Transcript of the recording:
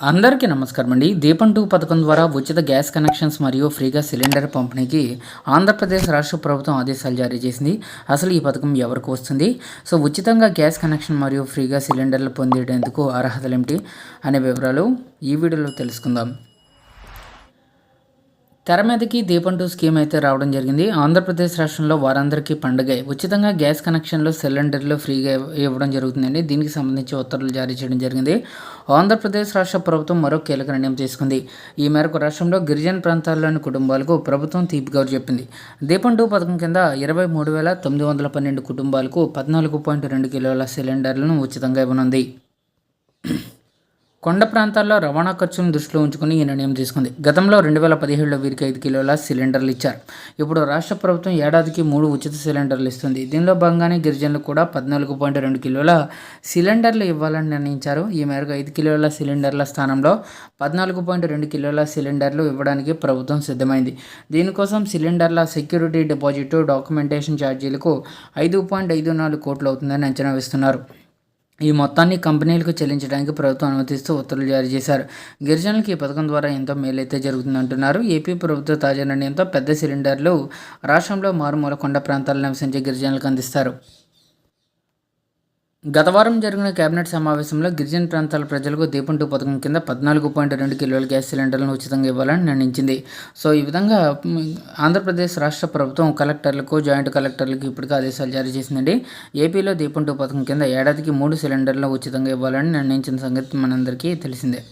అందరికీ నమస్కారం అండి. దీపం టూ పథకం ద్వారా ఉచిత గ్యాస్ కనెక్షన్స్ మరియు ఫ్రీగా సిలిండర్ పంపిణీకి ఆంధ్రప్రదేశ్ రాష్ట్ర ప్రభుత్వం ఆదేశాలు జారీ చేసింది. అసలు ఈ పథకం ఎవరికి వస్తుంది? సో ఉచితంగా గ్యాస్ కనెక్షన్ మరియు ఫ్రీగా సిలిండర్లు పొందేటందుకు అర్హతలు ఏమిటి? అనే వివరాలు ఈ వీడియోలో తెలుసుకుందాం. తెర మీదకి దీపం టూ స్కీమ్ అయితే రావడం జరిగింది. ఆంధ్రప్రదేశ్ రాష్ట్రంలో వారందరికీ పండుగ. ఉచితంగా గ్యాస్ కనెక్షన్లు సిలిండర్లు ఫ్రీగా ఇవ్వడం జరుగుతుందండి. దీనికి సంబంధించి ఉత్తర్వులు జారీ చేయడం జరిగింది. ఆంధ్రప్రదేశ్ రాష్ట్ర ప్రభుత్వం మరో కీలక నిర్ణయం తీసుకుంది. ఈ మేరకు రాష్ట్రంలో గిరిజన ప్రాంతాల్లోని కుటుంబాలకు ప్రభుత్వం తీపిగౌరు చెప్పింది. దీపం టూ పథకం కింద ఇరవై మూడు వేల తొమ్మిది వందల పన్నెండు కుటుంబాలకు పద్నాలుగు పాయింట్ రెండు కిలోల సిలిండర్లను ఉచితంగా ఇవ్వనుంది. కొండ ప్రాంతాల్లో రవాణా ఖర్చులను దృష్టిలో ఉంచుకుని ఈ నిర్ణయం తీసుకుంది. గతంలో రెండు వేల పదిహేడులో వీరికి ఐదు కిలోల సిలిండర్లు ఇచ్చారు. ఇప్పుడు రాష్ట్ర ప్రభుత్వం ఏడాదికి మూడు ఉచిత సిలిండర్లు ఇస్తుంది. దీనిలో భాగంగానే గిరిజనులు కూడా పద్నాలుగు పాయింట్ రెండు కిలోల సిలిండర్లు ఇవ్వాలని నిర్ణయించారు. ఈ మేరకు ఐదు కిలోల సిలిండర్ల స్థానంలో పద్నాలుగు పాయింట్ రెండు కిలోల సిలిండర్లు ఇవ్వడానికి ప్రభుత్వం సిద్ధమైంది. దీనికోసం సిలిండర్ల సెక్యూరిటీ డిపాజిట్ డాక్యుమెంటేషన్ ఛార్జీలకు ఐదు పాయింట్ ఐదు నాలుగు కోట్లు అవుతుందని అంచనా వేస్తున్నారు. ఈ మొత్తాన్ని కంపెనీలకు చెల్లించడానికి ప్రభుత్వం అనుమతిస్తూ ఉత్తర్వులు జారీ చేశారు. గిరిజనులకు ఈ పథకం ద్వారా ఎంతో మేలైతే జరుగుతుందంటున్నారు. ఏపీ ప్రభుత్వ తాజా నిర్ణయంతో పెద్ద సిలిండర్లు రాష్ట్రంలో మారుమూల కొండ ప్రాంతాల్లో నివసించే గిరిజనులకు అందిస్తారు. గత వారం జరిగిన కేబినెట్ సమావేశంలో గిరిజన ప్రాంతాల ప్రజలకు దీపం టూ పథకం కింద పద్నాలుగు పాయింట్ రెండు కిలోల గ్యాస్ సిలిండర్లను ఉచితంగా ఇవ్వాలని నిర్ణయించింది. సో ఈ విధంగా ఆంధ్రప్రదేశ్ రాష్ట్ర ప్రభుత్వం కలెక్టర్లకు జాయింట్ కలెక్టర్లకు ఇప్పటికే ఆదేశాలు జారీ చేసిందండి. ఏపీలో దీపం టూ పథకం కింద ఏడాదికి మూడు సిలిండర్లు ఉచితంగా ఇవ్వాలని నిర్ణయించిన సంగతి మనందరికీ తెలిసిందే.